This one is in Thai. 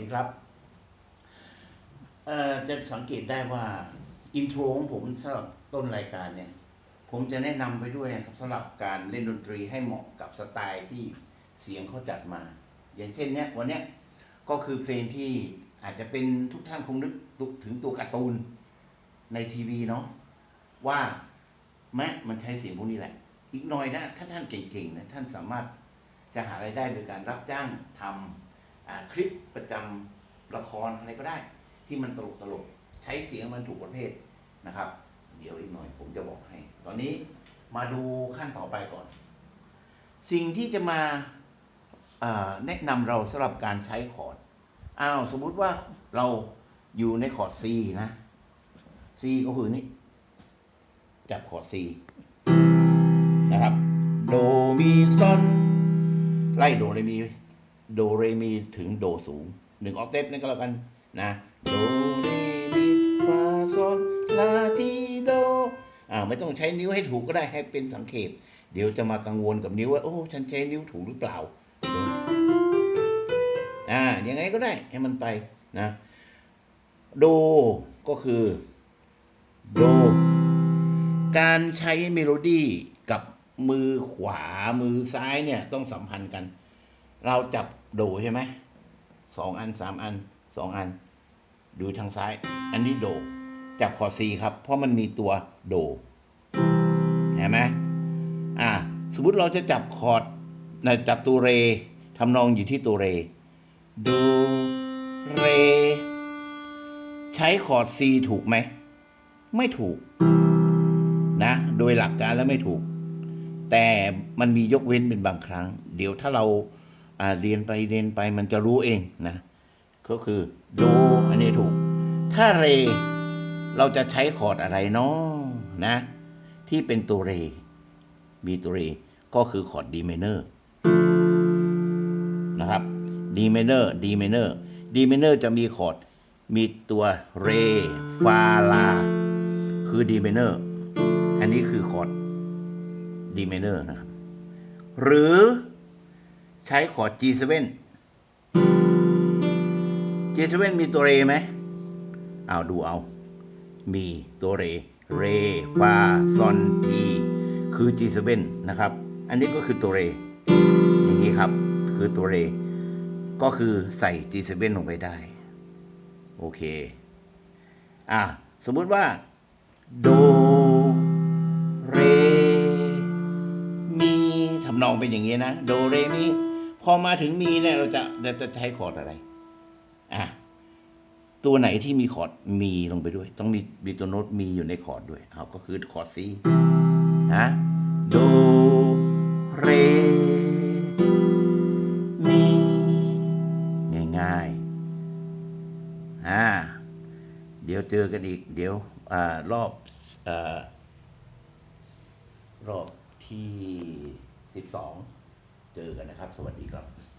ดีครับจะสังเกตได้ว่าอินโทรของผมสำหรับต้นรายการเนี่ย ผมจะแนะนำไปด้วยครับสำหรับการเล่นดนตรีให้เหมาะกับสไตล์ที่เสียงเขาจัดมา อย่างเช่นเนี้ยวันเนี้ยก็คือเพลงที่อาจจะเป็นทุกท่านคงนึกถึงตัวการ์ตูนในทีวีเนาะว่าแม้มันใช้เสียงพวกนี้แหละ อีกหน่อยนะถ้าท่านเก่งๆนะท่านสามารถจะหาไรายได้โดยการรับจ้างทำ คลิปประจำละครอะไรก็ได้ ที่มันตลกตลกๆใช้เสียงมันถูกประเภทนะครับ เดี๋ยวอีกหน่อยผมจะบอกให้ ตอนนี้มาดูขั้นต่อไปก่อน สิ่งที่จะมาแนะนำเราสำหรับการใช้คอร์ดอ้าวสมมุติว่าเราอยู่ในคอร์ด C นะ C ก็คือนี่จับคอร์ด C นะครับ โดมีซอนไล่โดเรมี โดเรมีถึงโดสูงหนึ่งออกเทปนี่ก็แล้วกันนะโดเรมีฟาซอนลาทีโดอ่าไม่ต้องใช้นิ้วให้ถูกก็ได้ให้เป็นสังเขปเดี๋ยวจะมากังวลกับนิ้วว่าโอ้ฉันใช้นิ้วถูกหรือเปล่าอ่ายังไงก็ได้ให้มันไปนะโดก็คือโดการใช้เมโลดี้กับมือขวามือซ้ายเนี่ยต้องสัมพันธ์กัน เราจับ โดใช่ไหมสองอันสามอันสองอัน ดูทางซ้าย อันนี้โด จับคอร์ดซีครับ เพราะมันมีตัวโดเห็นไหมอ่า สมมติเราจะจับคอร์ดนะจับตัวเรทำนองอยู่ที่ตัวเรโดเร ใช้คอร์ดซีถูกไหม ไม่ถูกนะ โดยหลักการแล้วไม่ถูก แต่มันมียกเว้นเป็นบางครั้ง เดี๋ยวถ้าเรา เรียนไปเรียนไปมันจะรู้เองนะ ก็คือโดอันนี้ถูก ถ้าเร เราจะใช้คอร์ดอะไรเนาะนะ ที่เป็นตัวเร มีตัวเร ก็คือคอร์ดดีเมเนอร์นะครับดีเมเนอร์ดีเมเนอร์ดีเมเนอร์จะมีคอร์ดมีตัวเรฟาลา คือดีเมเนอร์อันนี้คือคอร์ดดีเมเนอร์นะครับ หรือ ใช้คอร์ด G7 G7 มีตัวเรไหม เอาดูเอา มีตัวเร เร ฟา ซอน ที คือ G7 นะครับ อันนี้ก็คือตัวเร อย่างนี้ครับ คือตัวเร ก็คือใส่ G7 ลงไปได้ โอเค อะ สมมุติว่า โด เร มี ทำนองเป็นอย่างนี้นะ โด เร มี พอมาถึงมีเนี่ยเราจะเราจะใช้คอร์ดอะไร อะตัวไหนที่มีคอร์ดมีลงไปด้วย ต้องมีมีตัวโน้ตมีอยู่ในคอร์ดด้วยเอาก็คือคอร์ดซีฮะโดเรมีง่ายๆอ่าเดี๋ยวเจอกันอีก เดี๋ยวอ่ารอบอ่ารอบที่สิบสอง เจอกันนะครับ สวัสดีครับ